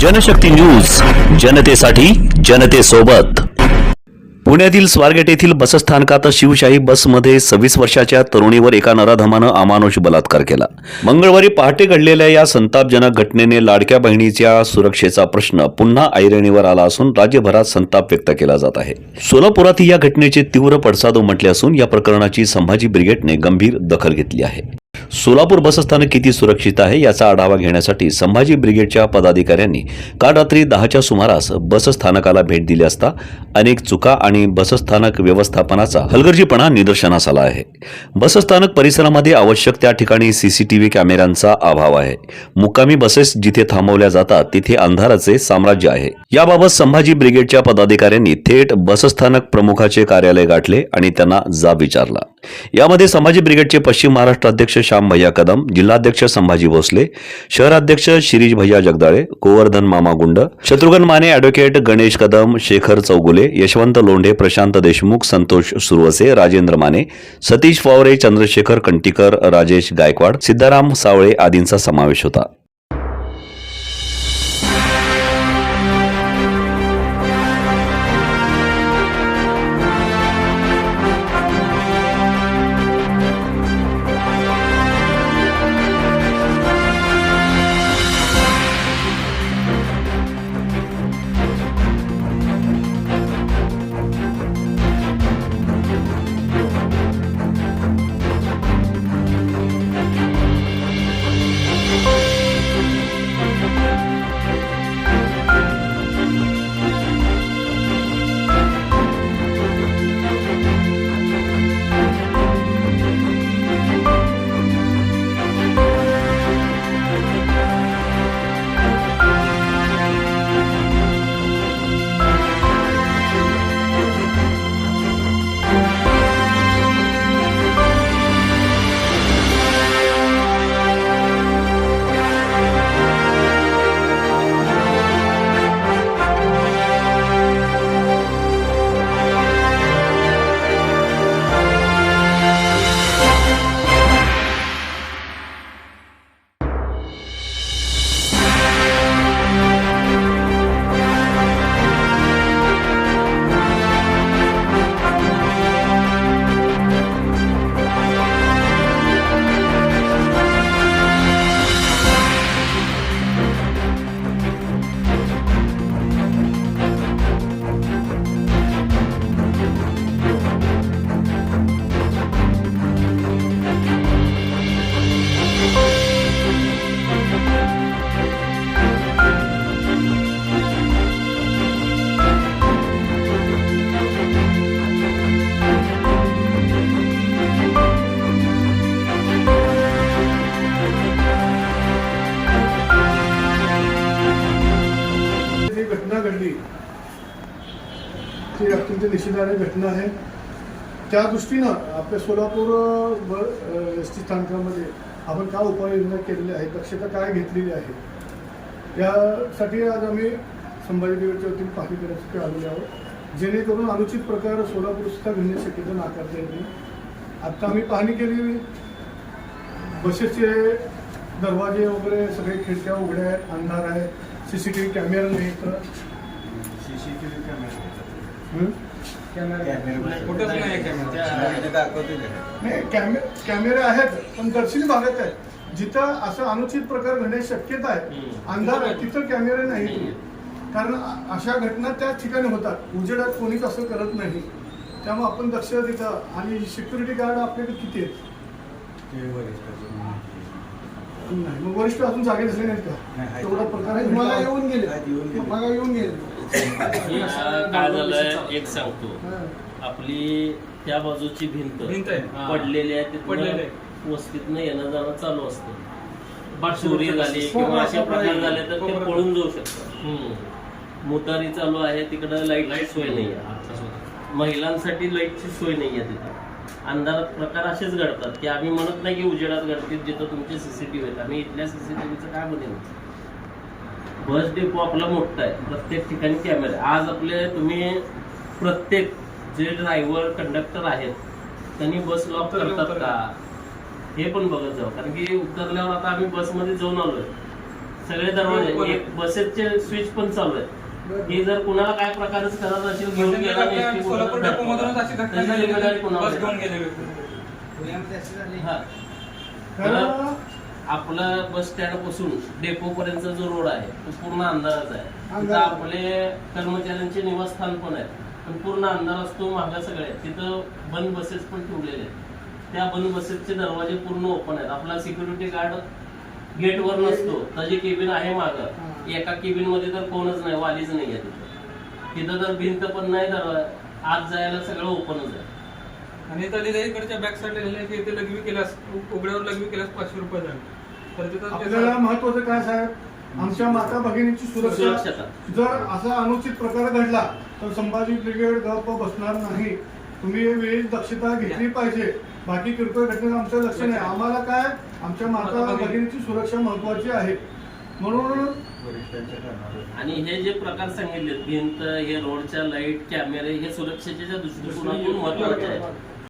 Janshakti news जनतेसाठी जनतेसोबत. पुण्यातील स्वारगेट येथील बसस्थानकात शिवशाही बसमध्ये सव्वीस वर्षाच्या तरुणीवर एका नराधमानं अमानुष बलात्कार केला. मंगळवारी पहाटे घडलेल्या या संतापजनक घटनेने लाडक्या बहिणीच्या सुरक्षेचा प्रश्न पुन्हा ऐरणीवर आला असून राज्यभरात संताप व्यक्त केला जात आहे. सोलापुरात या घटनेचे तीव्र पडसाद उमटले असून या प्रकरणाची संभाजी ब्रिगेडने गंभीर दखल घेतली आहे. सोलापूर बसस्थानक किती सुरक्षित आहे याचा आढावा घेण्यासाठी संभाजी ब्रिगेडच्या पदाधिकाऱ्यांनी काल रात्री दहाच्या सुमारास बसस्थानकाला भेट दिली असता अनेक चुका आणि बसस्थानक व्यवस्थापनाचा हलगर्जीपणा निदर्शनास आला आहे. बसस्थानक परिसरामध्ये आवश्यक त्या ठिकाणी सीसीटीव्ही कॅमेऱ्यांचा अभाव आहे. मुक्कामी बसेस जिथे थांबवल्या जातात तिथे अंधाराचे साम्राज्य आहे. याबाबत संभाजी ब्रिगेडच्या पदाधिकाऱ्यांनी थेट बसस्थानक प्रमुखाचे कार्यालय गाठले आणि त्यांना जाब विचारला. यामध्ये संभाजी ब्रिगेडचे पश्चिम महाराष्ट्र अध्यक्ष श्याम भैया कदम जिल्हाध्यक्ष संभाजी भोसले शहराध्यक्ष शिरीष भैया जगदाळे गोवर्धन मामा गुंड शत्रुघ्न माने ॲडव्होकेट गणेश कदम शेखर चौगुले यशवंत लोंढे प्रशांत देशमुख संतोष सुरवसे राजेंद्र माने सतीश वावरे चंद्रशेखर कंटीकर राजेश गायकवाड सिद्धाराम सावळे आदींचा समावेश होता. घडली. ती अत्यंत निषेधार्ह घटना आहे. त्या दृष्टीनं आपल्या सोलापूर एस टी स्थानकामध्ये आपण काय उपाययोजना केलेल्या आहेत दक्षता काय घेतलेली आहे यासाठी आज आम्ही संभाजीनगरच्या वतीने पाहणी करण्यासाठी आलेलो आहोत. जेणेकरून अनुचित प्रकार सोलापूर सुद्धा घडण्याची शक्यता नाकारता येत नाही. आत्ता आम्ही पाहणी केली बसेसचे दरवाजे वगैरे सगळे खिडक्या उघड्या आहेत अंधार आहे C C T V camera नाही तर सीसीटीव्ही हं? कुठंच नाही कॅमेरा. नाही कॅमे कॅमेरे आहेत पण दर्शनी भागात आहेत. जिथं असं अनुचित प्रकार घडण्याची शक्यता आहे अंधार आहे तिथं कॅमेरे नाही. कारण अशा घटना त्याच ठिकाणी होतात. उजेडात कोणीच असं करत नाही. त्यामुळे आपण दक्षता तिथं आणि सिक्युरिटी गार्ड आपल्याकडे किती आहेत? नाही. मग वरिष्ठ अजून जागे झाले नाहीत का? नाही. तेवढा प्रकार आहे? मला येऊन गेले. येऊन गेले. मला येऊन गेले? हे असं काय झालंय? एक सांगतो. हं. आपली त्या बाजूची भिंत भिंत आहे. हा. पडलेली आहे पडलेली तिथनं आहे. वस्तीतनं येणं जाणं चालू असतं. चोरी झाली किंवा असे प्रकार झाले तर ते. पळून जाऊ शकतात. मोटारी चालू आहे तिकडं लाईटची सोय नाही. आहे महिलांसाठी लाईटची सोय नाही आहे तिथं. अंधारात प्रकार असेच घडतात की आम्ही म्हणत नाही की उजेडात घडतील जिथं तुमचे सीसीटीव्ही आहेत आम्ही इथल्या सीसीटीव्हीचं काय म्हणेन बस डेपो आपला मोठा आहे प्रत्येक ठिकाणी कॅमेरा आज आपले तुम्ही प्रत्येक जे ड्रायव्हर कंडक्टर आहेत त्यांनी बस लॉक करतात. का? हे पण बघत जाऊ. कारण की उतरल्यावर आता आम्ही बसमध्ये जाऊन आलोय. सगळे दरवाजे एक बसेसचे स्विच पण चालू आहे हे जर कुणाला काय प्रकारच करत असेल घेऊन गेला मध्यंतरी ST सोलापूर डेपोमधूनच अशी घटना झाली बस घेऊन? गेलेली हा. आपलं बस स्टँडपासून डेपो पर्यंतचा जो रोड आहे तो पूर्ण अंधाराचा आहे. तिथं. आपले कर्मचाऱ्यांचे निवासस्थान पण आहे पण पूर्ण अंधार असतो मागा सगळे तिथं बंद बसेस पण ठेवलेले आहेत. त्या बंद बसेसचे दरवाजे पूर्ण ओपन आहेत. आपला सिक्युरिटी गार्ड गेटवर नसतो. त्याची केबिन आहे मागं. एका केबिनमध्ये तर कोणच नाही वालीच नाही आहे तिथं. तिथं तर भिंत पण नाही तर आत जायला सगळं ओपनच आहे. आणि तरी इकडच्या बॅक साईडला लिहिलंय की इथे लघवी केल्यास उघड्यावर लघवी केल्यास पाचशे रुपये झाले. तर तिथं आपल्याला महत्वाचं काय साहेब? आमच्या माता भगिनींची सुरक्षा. जर असा अनुचित प्रकार घडला तर संभाजी ब्रिगेड गप्प बसणार नाही. तुम्ही वेळेस दक्षता घेतली पाहिजे. बाकी किरकोळ घटनेत आमचं लक्ष नाही. आम्हाला काय? आमच्या माता भगिनीची सुरक्षा महत्वाची आहे. म्हणून आणि हे जे प्रकार सांगितले भिंत हे रोडच्या लाइट कॅमेरे हे सुरक्षेच्या दृष्टिकोनातून महत्त्वाचे आहेत.